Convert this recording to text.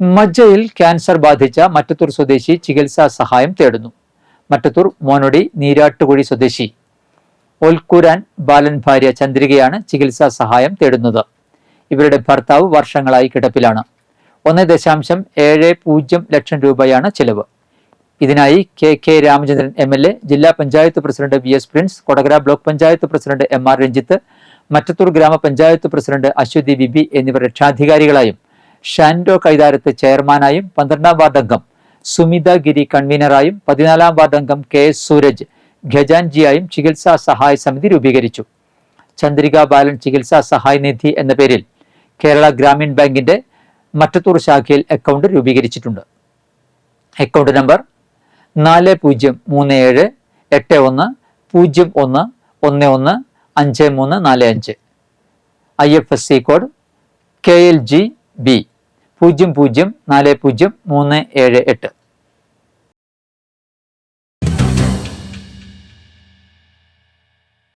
മജ്ജയിൽ cancer ബാധിച്ച മറ്റത്തൂർ സ്വദേശി ചികിത്സാ സഹായം തേടുന്നു. മറ്റത്തൂർ മോനൊടി നീരാട്ടുകുഴി സ്വദേശി ഒൽക്കുരാൻ ബാലൻ ഭാര്യ ചന്ദ്രികയാണ് ചികിത്സാ സഹായം തേടുന്നത്. ഇവരുടെ ഭർത്താവ് വർഷങ്ങളായി കിടപ്പിലാണ്. ഒന്ന് ദശാംശം ഏഴ് പൂജ്യം ലക്ഷം രൂപയാണ് ചെലവ്. ഇതിനായി K K Ramachandran M L A ജില്ലാ panchayat president V S Prince Kodakara block panchayat president M R Ranjith Mattathur ഗ്രാമപഞ്ചായത്ത് പ്രസിഡന്റ് അശ്വതി ബിബി എന്നിവർ രക്ഷാധികാരികളായും ഷാൻഡോ കൈതാരത്ത് ചെയർമാനായും പന്ത്രണ്ടാം വാർഡ് അംഗം സുമിത ഗിരി കൺവീനറായും പതിനാലാം വാർഡ് അംഗം കെ എസ് സൂരജ് ഖജാൻജിയായും ചികിത്സാ സഹായ സമിതി രൂപീകരിച്ചു. ചന്ദ്രിക ബാലൻ ചികിത്സാ സഹായ നിധി എന്ന പേരിൽ കേരള ഗ്രാമീൺ ബാങ്കിന്റെ മറ്റത്തൂർ ശാഖയിൽ അക്കൗണ്ട് രൂപീകരിച്ചിട്ടുണ്ട്. അക്കൗണ്ട് നമ്പർ നാല് പൂജ്യം മൂന്ന് ഏഴ് എട്ട് ഒന്ന് പൂജ്യം ഒന്ന് ഒന്ന് ഒന്ന് അഞ്ച് മൂന്ന് നാല് അഞ്ച്. I F S C code K L G B. പൂജ്യം പൂജ്യം നാല് പൂജ്യം മൂന്ന് ഏഴ് എട്ട്.